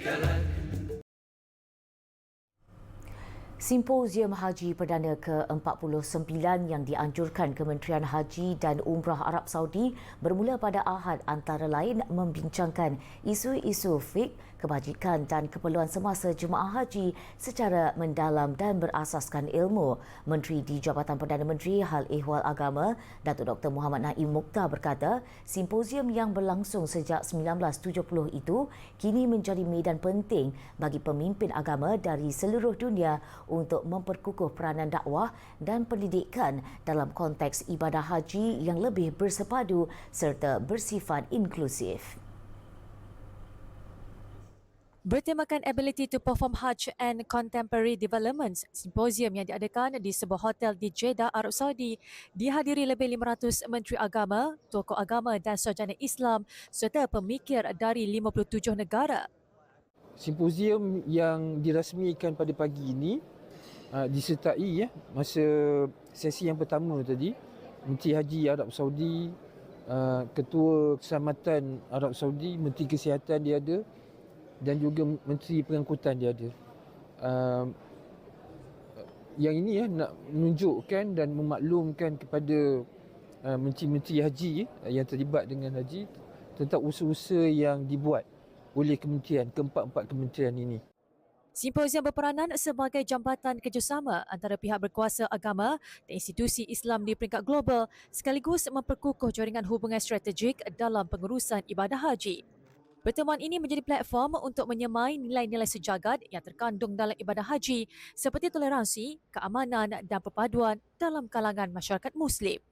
Nicolás. Simposium Haji Perdana ke-49 yang dianjurkan Kementerian Haji dan Umrah Arab Saudi bermula pada Ahad antara lain membincangkan isu-isu fik, kebajikan dan keperluan semasa jemaah haji secara mendalam dan berasaskan ilmu. Menteri di Jabatan Perdana Menteri Hal Ehwal Agama, Datuk Dr. Muhammad Naim Mukhtar berkata, simposium yang berlangsung sejak 1970 itu kini menjadi medan penting bagi pemimpin agama dari seluruh dunia untuk memperkukuh peranan dakwah dan pendidikan dalam konteks ibadah haji yang lebih bersepadu serta bersifat inklusif. Bertemakan Ability to Perform Hajj and Contemporary Developments, simposium yang diadakan di sebuah hotel di Jeddah, Arab Saudi dihadiri lebih 500 menteri agama, tokoh agama dan sarjana Islam serta pemikir dari 57 negara. Simposium yang dirasmikan pada pagi ini uh, disertai ya masa sesi yang pertama tadi Menteri Haji Arab Saudi, uh, Ketua Keselamatan Arab Saudi, Menteri Kesihatan dia ada, dan juga menteri pengangkutan dia ada. Uh, yang ini ya nak menunjukkan dan memaklumkan kepada uh, menteri-menteri haji uh, yang terlibat dengan haji tentang usaha-usaha yang dibuat oleh kementerian keempat-empat kementerian ini. Simposium berperanan sebagai jambatan kerjasama antara pihak berkuasa agama dan institusi Islam di peringkat global sekaligus memperkukuh jaringan hubungan strategik dalam pengurusan ibadah haji. Pertemuan ini menjadi platform untuk menyemai nilai-nilai sejagat yang terkandung dalam ibadah haji seperti toleransi, keamanan dan perpaduan dalam kalangan masyarakat Muslim.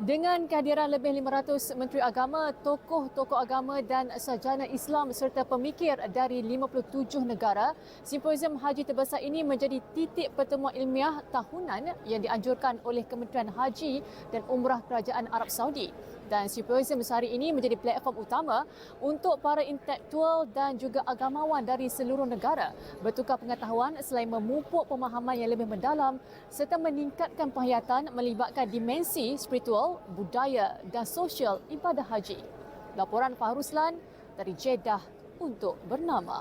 Dengan kehadiran lebih 500 menteri agama, tokoh-tokoh agama dan sarjana Islam serta pemikir dari 57 negara, simposium haji terbesar ini menjadi titik pertemuan ilmiah tahunan yang dianjurkan oleh Kementerian Haji dan Umrah Kerajaan Arab Saudi. Dan simposium besar ini menjadi platform utama untuk para intelektual dan juga agamawan dari seluruh negara bertukar pengetahuan selain memupuk pemahaman yang lebih mendalam serta meningkatkan penghayatan melibatkan dimensi spiritual budaya dan sosial ibadah haji. Laporan Fahruslan dari Jeddah untuk bernama.